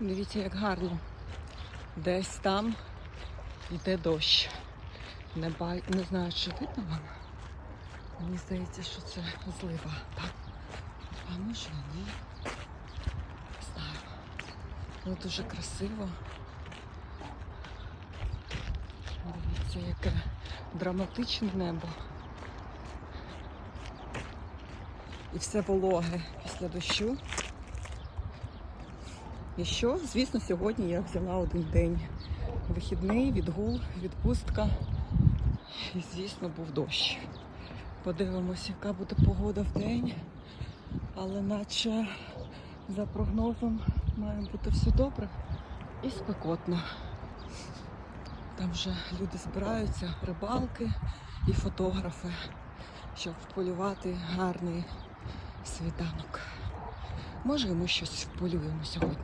Дивіться, як гарно. Десь там йде дощ. Не, бай... не знаю, чи видно вам. Мені здається, що це злива. Так? А може ні. Не знаю. Ну дуже красиво. Дивіться, яке драматичне небо. І все вологе після дощу. І що? Звісно, сьогодні я взяла один день вихідний, відгул, відпустка. І, звісно, був дощ. Подивимося, яка буде погода в день. Але наче за прогнозом має бути все добре і спекотно. Там вже люди збираються, рибалки і фотографи, щоб полювати гарний світанок. Може, ми щось полюємо сьогодні.